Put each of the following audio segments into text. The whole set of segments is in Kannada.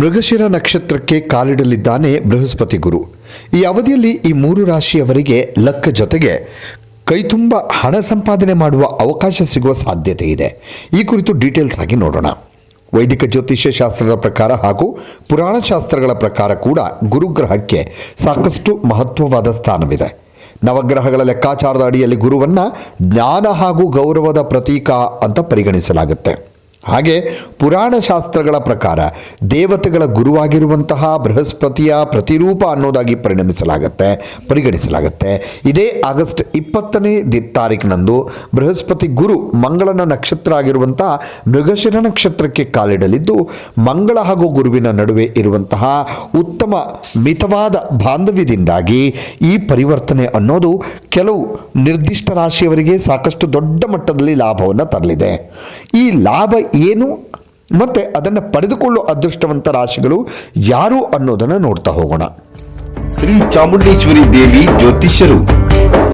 ಮೃಗಶಿರ ನಕ್ಷತ್ರಕ್ಕೆ ಕಾಲಿಡಲಿದ್ದಾನೆ ಬೃಹಸ್ಪತಿ ಗುರು. ಈ ಅವಧಿಯಲ್ಲಿ ಈ ಮೂರು ರಾಶಿಯವರಿಗೆ ಲಕ್ಕ ಜೊತೆಗೆ ಕೈತುಂಬ ಹಣ ಸಂಪಾದನೆ ಮಾಡುವ ಅವಕಾಶ ಸಿಗುವ ಸಾಧ್ಯತೆ ಇದೆ. ಈ ಕುರಿತು ಡೀಟೇಲ್ಸ್ ಆಗಿ ನೋಡೋಣ. ವೈದಿಕ ಜ್ಯೋತಿಷ್ಯ ಶಾಸ್ತ್ರದ ಪ್ರಕಾರ ಹಾಗೂ ಪುರಾಣ ಶಾಸ್ತ್ರಗಳ ಪ್ರಕಾರ ಕೂಡ ಗುರುಗ್ರಹಕ್ಕೆ ಸಾಕಷ್ಟು ಮಹತ್ವವಾದ ಸ್ಥಾನವಿದೆ. ನವಗ್ರಹಗಳ ಲೆಕ್ಕಾಚಾರದ ಅಡಿಯಲ್ಲಿ ಗುರುವನ್ನು ಜ್ಞಾನ ಹಾಗೂ ಗೌರವದ ಪ್ರತೀಕ ಅಂತ ಪರಿಗಣಿಸಲಾಗುತ್ತೆ. ಹಾಗೆ ಪುರಾಣ ಶಾಸ್ತ್ರಗಳ ಪ್ರಕಾರ ದೇವತೆಗಳ ಗುರುವಾಗಿರುವಂತಹ ಬೃಹಸ್ಪತಿಯ ಪ್ರತಿರೂಪ ಅನ್ನೋದಾಗಿ ಪರಿಣಮಿಸಲಾಗುತ್ತೆ, ಪರಿಗಣಿಸಲಾಗುತ್ತೆ. ಇದೇ ಆಗಸ್ಟ್ ಇಪ್ಪತ್ತನೇ ತಾರೀಕಿನಂದು ಬೃಹಸ್ಪತಿ ಗುರು ಮಂಗಳನ ನಕ್ಷತ್ರ ಆಗಿರುವಂತಹ ಮೃಗಶಿರ ನಕ್ಷತ್ರಕ್ಕೆ ಕಾಲಿಡಲಿದ್ದು, ಮಂಗಳ ಹಾಗೂ ಗುರುವಿನ ನಡುವೆ ಇರುವಂತಹ ಉತ್ತಮ ಮಿತವಾದ ಬಾಂಧವ್ಯದಿಂದಾಗಿ ಈ ಪರಿವರ್ತನೆ ಅನ್ನೋದು ಕೆಲವು ನಿರ್ದಿಷ್ಟ ರಾಶಿಯವರಿಗೆ ಸಾಕಷ್ಟು ದೊಡ್ಡ ಮಟ್ಟದಲ್ಲಿ ಲಾಭವನ್ನು ತರಲಿದೆ. ಈ ಲಾಭ ಏನು? ಮತ್ತು ಅದನ್ನು ಪಡೆದುಕೊಳ್ಳೋ ಅದೃಷ್ಟವಂತ ರಾಶಿಗಳು ಯಾರು ಅನ್ನೋದನ್ನು ನೋಡ್ತಾ ಹೋಗೋಣ. ಶ್ರೀ ಚಾಮುಂಡೇಶ್ವರಿ ದೇವಿ ಜ್ಯೋತಿಷ್ಯರು.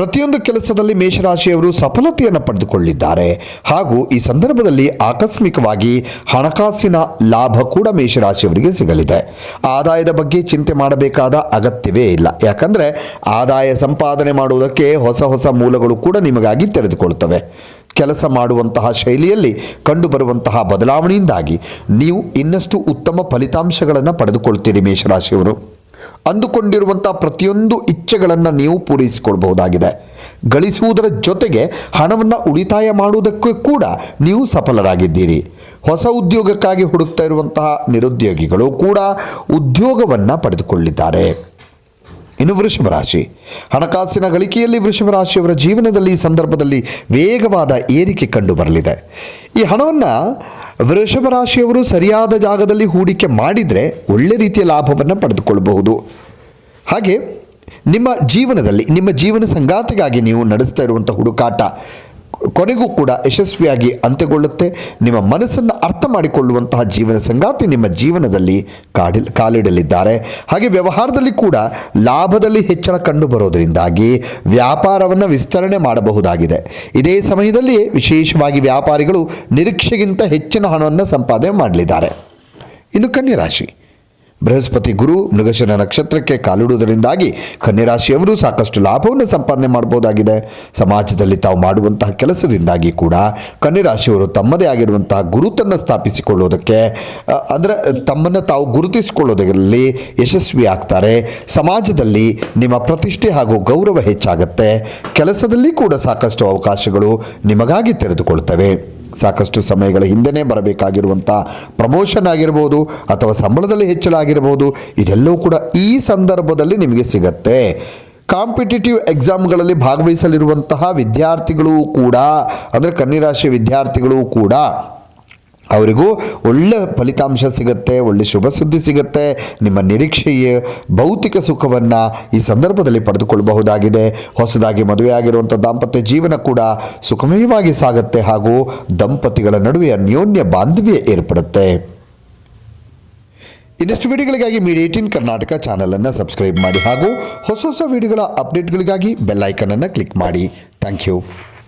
ಪ್ರತಿಯೊಂದು ಕೆಲಸದಲ್ಲಿ ಮೇಷರಾಶಿಯವರು ಸಫಲತೆಯನ್ನು ಪಡೆದುಕೊಳ್ಳಿದ್ದಾರೆ. ಹಾಗೂ ಈ ಸಂದರ್ಭದಲ್ಲಿ ಆಕಸ್ಮಿಕವಾಗಿ ಹಣಕಾಸಿನ ಲಾಭ ಕೂಡ ಮೇಷರಾಶಿಯವರಿಗೆ ಸಿಗಲಿದೆ. ಆದಾಯದ ಬಗ್ಗೆ ಚಿಂತೆ ಮಾಡಬೇಕಾದ ಅಗತ್ಯವೇ ಇಲ್ಲ. ಯಾಕಂದರೆ ಆದಾಯ ಸಂಪಾದನೆ ಮಾಡುವುದಕ್ಕೆ ಹೊಸ ಹೊಸ ಮೂಲಗಳು ಕೂಡ ನಿಮಗಾಗಿ ತೆರೆದುಕೊಳ್ಳುತ್ತವೆ. ಕೆಲಸ ಮಾಡುವಂತಹ ಶೈಲಿಯಲ್ಲಿ ಕಂಡುಬರುವಂತಹ ಬದಲಾವಣೆಯಿಂದಾಗಿ ನೀವು ಇನ್ನಷ್ಟು ಉತ್ತಮ ಫಲಿತಾಂಶಗಳನ್ನು ಪಡೆದುಕೊಳ್ತೀರಿ ಮೇಷರಾಶಿಯವರು. ಅಂದುಕೊಂಡಿರುವಂಥ ಪ್ರತಿಯೊಂದು ಇಚ್ಛೆಗಳನ್ನು ನೀವು ಪೂರೈಸಿಕೊಳ್ಬಹುದಾಗಿದೆ. ಗಳಿಸುವುದರ ಜೊತೆಗೆ ಹಣವನ್ನು ಉಳಿತಾಯ ಮಾಡುವುದಕ್ಕೂ ಕೂಡ ನೀವು ಸಫಲರಾಗಿದ್ದೀರಿ. ಹೊಸ ಉದ್ಯೋಗಕ್ಕಾಗಿ ಹುಡುಕ್ತಾ ಇರುವಂತಹ ನಿರುದ್ಯೋಗಿಗಳು ಕೂಡ ಉದ್ಯೋಗವನ್ನು ಪಡೆದುಕೊಳ್ಳಿದ್ದಾರೆ ಇನ್ನು ವೃಷಭ ರಾಶಿ. ಹಣಕಾಸಿನ ಗಳಿಕೆಯಲ್ಲಿ ವೃಷಭ ರಾಶಿಯವರ ಜೀವನದಲ್ಲಿ ಈ ಸಂದರ್ಭದಲ್ಲಿ ವೇಗವಾದ ಏರಿಕೆ ಕಂಡು ಬರಲಿದೆ. ಈ ಹಣವನ್ನು ವೃಷಭ ರಾಶಿಯವರು ಸರಿಯಾದ ಜಾಗದಲ್ಲಿ ಹೂಡಿಕೆ ಮಾಡಿದರೆ ಒಳ್ಳೆ ರೀತಿಯ ಲಾಭವನ್ನು ಪಡೆದುಕೊಳ್ಳಬಹುದು. ಹಾಗೆ ನಿಮ್ಮ ಜೀವನದಲ್ಲಿ, ನಿಮ್ಮ ಜೀವನ ಸಂಗಾತಿಗಾಗಿ ನೀವು ನಡೆಸ್ತಾ ಇರುವಂಥ ಹುಡುಕಾಟ ಕೊನೆಗೂ ಕೂಡ ಯಶಸ್ವಿಯಾಗಿ ಅಂತ್ಯಗೊಳ್ಳುತ್ತೆ. ನಿಮ್ಮ ಮನಸ್ಸನ್ನು ಅರ್ಥ ಮಾಡಿಕೊಳ್ಳುವಂತಹ ಜೀವನ ಸಂಗಾತಿ ನಿಮ್ಮ ಜೀವನದಲ್ಲಿ ಕಾಡಿ ಕಾಲಿಡಲಿದ್ದಾರೆ. ಹಾಗೆ ವ್ಯವಹಾರದಲ್ಲಿ ಕೂಡ ಲಾಭದಲ್ಲಿ ಹೆಚ್ಚಳ ಕಂಡು ಬರೋದರಿಂದಾಗಿ ವ್ಯಾಪಾರವನ್ನು ವಿಸ್ತರಣೆ ಮಾಡಬಹುದಾಗಿದೆ. ಇದೇ ಸಮಯದಲ್ಲಿ ವಿಶೇಷವಾಗಿ ವ್ಯಾಪಾರಿಗಳು ನಿರೀಕ್ಷೆಗಿಂತ ಹೆಚ್ಚಿನ ಹಣವನ್ನು ಸಂಪಾದನೆ ಮಾಡಲಿದ್ದಾರೆ. ಇನ್ನು ಕನ್ಯಾ ರಾಶಿ. ಬೃಹಸ್ಪತಿ ಗುರು ಮೃಗಶನ ನಕ್ಷತ್ರಕ್ಕೆ ಕಾಲಿಡುವುದರಿಂದಾಗಿ ಕನ್ಯರಾಶಿಯವರು ಸಾಕಷ್ಟು ಲಾಭವನ್ನು ಸಂಪಾದನೆ ಮಾಡಬಹುದಾಗಿದೆ. ಸಮಾಜದಲ್ಲಿ ತಾವು ಮಾಡುವಂತಹ ಕೆಲಸದಿಂದಾಗಿ ಕೂಡ ಕನ್ಯರಾಶಿಯವರು ತಮ್ಮದೇ ಆಗಿರುವಂತಹ ಗುರುತನ್ನು ಸ್ಥಾಪಿಸಿಕೊಳ್ಳುವುದಕ್ಕೆ ಅಂದರೆ ತಮ್ಮನ್ನು ತಾವು ಗುರುತಿಸಿಕೊಳ್ಳೋದರಲ್ಲಿ ಯಶಸ್ವಿ ಆಗ್ತಾರೆ. ಸಮಾಜದಲ್ಲಿ ನಿಮ್ಮ ಪ್ರತಿಷ್ಠೆ ಹಾಗೂ ಗೌರವ ಹೆಚ್ಚಾಗುತ್ತೆ. ಕೆಲಸದಲ್ಲಿ ಕೂಡ ಸಾಕಷ್ಟು ಅವಕಾಶಗಳು ನಿಮಗಾಗಿ ತೆರೆದುಕೊಳ್ತವೆ. ಸಾಕಷ್ಟು ಸಮಯಗಳ ಹಿಂದೆನೇ ಬರಬೇಕಾಗಿರುವಂಥ ಪ್ರಮೋಷನ್ ಆಗಿರ್ಬೋದು ಅಥವಾ ಸಂಬಳದಲ್ಲಿ ಹೆಚ್ಚಳ ಆಗಿರ್ಬೋದು ಇದೆಲ್ಲವೂ ಕೂಡ ಈ ಸಂದರ್ಭದಲ್ಲಿ ನಿಮಗೆ ಸಿಗತ್ತೆ. ಕಾಂಪಿಟೇಟಿವ್ ಎಕ್ಸಾಮ್ಗಳಲ್ಲಿ ಭಾಗವಹಿಸಲಿರುವಂತಹ ವಿದ್ಯಾರ್ಥಿಗಳು ಕೂಡ, ಅಂದರೆ ಕನ್ನಿರಾಶಿ ವಿದ್ಯಾರ್ಥಿಗಳು ಕೂಡ ಅವರಿಗೂ ಒಳ್ಳೆ ಫಲಿತಾಂಶ ಸಿಗುತ್ತೆ, ಒಳ್ಳೆ ಶುಭ ಸುದ್ದಿ ಸಿಗುತ್ತೆ. ನಿಮ್ಮ ನಿರೀಕ್ಷೆಯ ಭೌತಿಕ ಸುಖವನ್ನು ಈ ಸಂದರ್ಭದಲ್ಲಿ ಪಡೆದುಕೊಳ್ಳಬಹುದಾಗಿದೆ. ಹೊಸದಾಗಿ ಮದುವೆಯಾಗಿರುವಂಥ ದಾಂಪತ್ಯ ಜೀವನ ಕೂಡ ಸುಖಮಯವಾಗಿ ಸಾಗುತ್ತೆ ಹಾಗೂ ದಂಪತಿಗಳ ನಡುವೆ ಅನ್ಯೋನ್ಯ ಬಾಂಧವ್ಯ ಏರ್ಪಡುತ್ತೆ. ಇನ್ನಷ್ಟು ವಿಡಿಯೋಗಳಿಗಾಗಿ ಮೀಡಿಯಾ ಏಟೀನ್ ಕರ್ನಾಟಕ ಚಾನಲನ್ನು ಸಬ್ಸ್ಕ್ರೈಬ್ ಮಾಡಿ ಹಾಗೂ ಹೊಸ ಹೊಸ ವಿಡಿಯೋಗಳ ಅಪ್ಡೇಟ್ಗಳಿಗಾಗಿ ಬೆಲ್ ಐಕನನ್ನು ಕ್ಲಿಕ್ ಮಾಡಿ. Thank you.